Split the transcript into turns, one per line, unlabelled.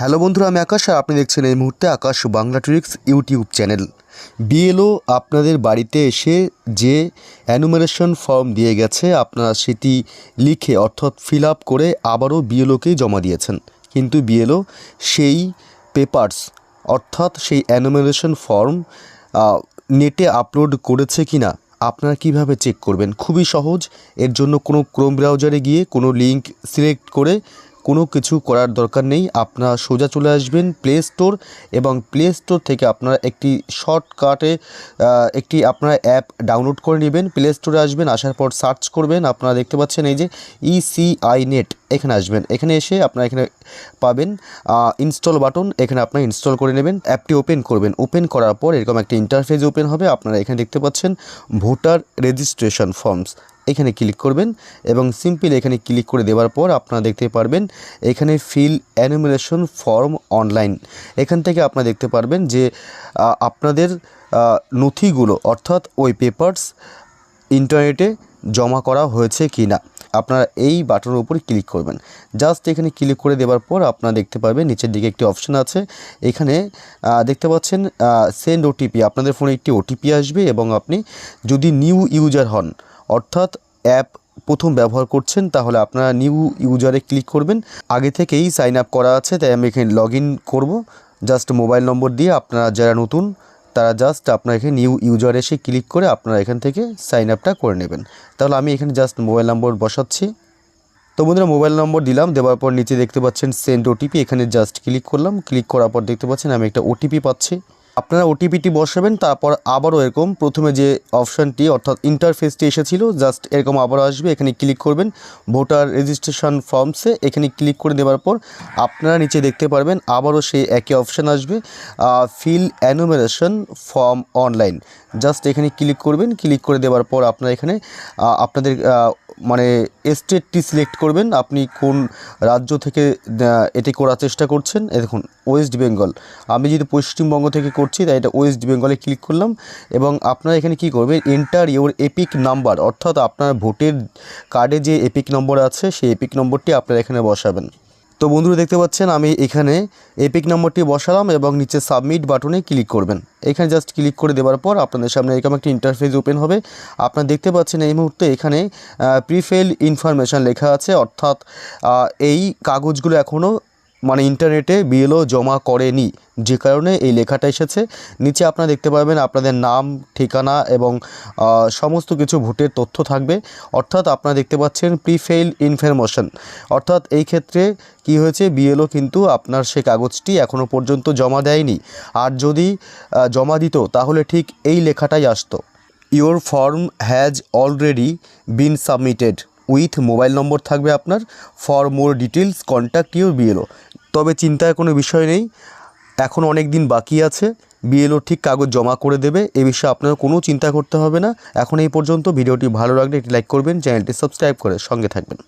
Hello বন্ধুরা, আমি আকাশ আর আপনি দেখছেন এই মুহূর্তে Akash Bangla tricks YouTube channel. BLO আপনাদের বাড়িতে এসে যে অ্যানুমারেশন ফর্ম দিয়ে গেছে, আপনারা সেটি লিখে অর্থাৎ ফিল আপ করে আবারও বিএলওকেই জমা দিয়েছেন। কিন্তু বিএলও সেই পেপারস অর্থাৎ সেই অ্যানুমারেশন ফর্ম নেটে আপলোড করেছে কি না আপনারা কীভাবে চেক করবেন? খুবই সহজ। এর জন্য কোনো ক্রোম ব্রাউজারে গিয়ে কোনো লিঙ্ক সিলেক্ট করে কোনো কিছু করার দরকার নেই। আপনারা সোজা চলে আসবেন প্লে স্টোর এবং প্লে স্টোর থেকে আপনারা একটি শর্টকাটে একটি আপনারা অ্যাপ ডাউনলোড করে নেবেন। প্লে স্টোরে আসবেন, আসার পর সার্চ করবেন। আপনারা দেখতে পাচ্ছেন এই যে E ইসিআই নেট এখানে আসবেন। এখানে এসে আপনারা এখানে পাবেন ইনস্টল বাটন এখানে আপনারা ইনস্টল করে নেবেন, অ্যাপটি ওপেন করবেন। ওপেন করার পর এরকম একটা ইন্টারফেস ওপেন হবে, আপনারা এখানে দেখতে পাচ্ছেন ভোটার রেজিস্ট্রেশন ফর্মস এখানে ক্লিক করবেন এবং সিম্পল এখানে ক্লিক করে দেওয়ার পর আপনারা দেখতে পারবেন এখানে ফিল অ্যানুমিনেশন ফর্ম অনলাইন এখান থেকে আপনারা দেখতে পারবেন যে আপনাদের নথিগুলো অর্থাৎ ওই পেপারস ইন্টারনেটে জমা করা হয়েছে কি না আপনারা এই বাটনের উপর ক্লিক করবেন। জাস্ট এখানে ক্লিক করে দেওয়ার পর আপনারা দেখতে পাবেন নিচের দিকে একটি অপশন আছে। এখানে দেখতে পাচ্ছেন সেন্ড ওটিপি আপনাদের ফোনে একটি ওটিপি আসবে এবং আপনি যদি নিউ ইউজার হন, অর্থাৎ অ্যাপ প্রথম ব্যবহার করছেন, তাহলে আপনারা নিউ ইউজারে ক্লিক করবেন। আগে থেকেই সাইন আপ করা আছে, তাই আমি এখানে লগ ইন করব। জাস্ট মোবাইল নম্বর দিয়ে আপনারা যারা নতুন তারা জাস্ট আপনার এখানে নিউ ইউজার এসে ক্লিক করে আপনারা এখান থেকে সাইন আপটা করে নেবেন। তাহলে আমি এখানে জাস্ট মোবাইল নম্বর বসাচ্ছি। তো বন্ধুরা মোবাইল নম্বর দিলাম, দেওয়ার পর নিচে দেখতে পাচ্ছেন সেন্ড ওটিপি এখানে জাস্ট ক্লিক করলাম। ক্লিক করার পর দেখতে পাচ্ছেন আমি একটা ওটিপি পাচ্ছি। আপনারা ওটিপিটি বসাবেন, তারপর আবারও এরকম প্রথমে যে অপশানটি, অর্থাৎ ইন্টারফেসটি এসেছিল জাস্ট এরকম আবারও আসবে, এখানে ক্লিক করবেন ভোটার রেজিস্ট্রেশন ফর্মসে এখানে ক্লিক করে দেওয়ার পর আপনারা নিচে দেখতে পারবেন, আবারও সেই একই অপশান আসবে fill enumeration form online just এখানে ক্লিক করবেন ক্লিক করে দেওয়ার পর আপনারা এখানে আপনাদের মানে স্টেটটি সিলেক্ট করবেন। আপনি কোন রাজ্য থেকে এটি করার চেষ্টা করছেন। এ দেখুন ওয়েস্ট বেঙ্গল আমি যদি পশ্চিমবঙ্গ থেকে করছি, তাই এটা ওয়েস্ট বেঙ্গলে ক্লিক করলাম। এবং আপনারা এখানে কি করবেন এন্টার ইউর এপিক নাম্বার অর্থাৎ আপনার ভোটের কার্ডে যে এপিক নম্বর আছে, সেই এপিক নম্বরটি আপনারা এখানে বসাবেন। তো বন্ধুরা দেখতে পাচ্ছেন, আমি এখানে এপিক নম্বরটি বসালাম এবং নিচে সাবমিট বাটনে ক্লিক করবেন। এখানে জাস্ট ক্লিক করে দেওয়ার পর আপনাদের সামনে এরকম একটি ইন্টারফেস ওপেন হবে। আপনারা দেখতে পাচ্ছেন এই মুহূর্তে এখানে প্রিফেল ইনফরমেশান লেখা আছে, অর্থাৎ এই কাগজগুলো এখনও মানে ইন্টারনেটে বিএলও জমা করেনি। যে কারণে এই লেখাটা এসেছে। নিচে আপনারা দেখতে পাবেন আপনাদের নাম, ঠিকানা এবং সমস্ত কিছু ভোটের তথ্য থাকবে। অর্থাৎ আপনারা দেখতে পাচ্ছেন প্রিফেইল ইনফরমেশন অর্থাৎ এই ক্ষেত্রে কি হয়েছে বিএলও কিন্তু আপনার সে কাগজটি এখনও পর্যন্ত জমা দেয়নি। আর যদি জমা দিত, তাহলে ঠিক এই লেখাটাই আসতো। Your form has already been submitted with mobile number থাকবে আপনার। For more details contact your BLO. তবে চিন্তার কোনো বিষয় নেই, এখন অনেক দিন বাকি আছে, বিএলও ঠিক কাগজ জমা করে দেবে, এ বিষয়ে আপনার কোনো চিন্তা করতে হবে না। এখন এই পর্যন্ত ভিডিওটি ভালো লাগলে একটি লাইক করবেন, চ্যানেলটি সাবস্ক্রাইব করে সঙ্গে থাকবেন।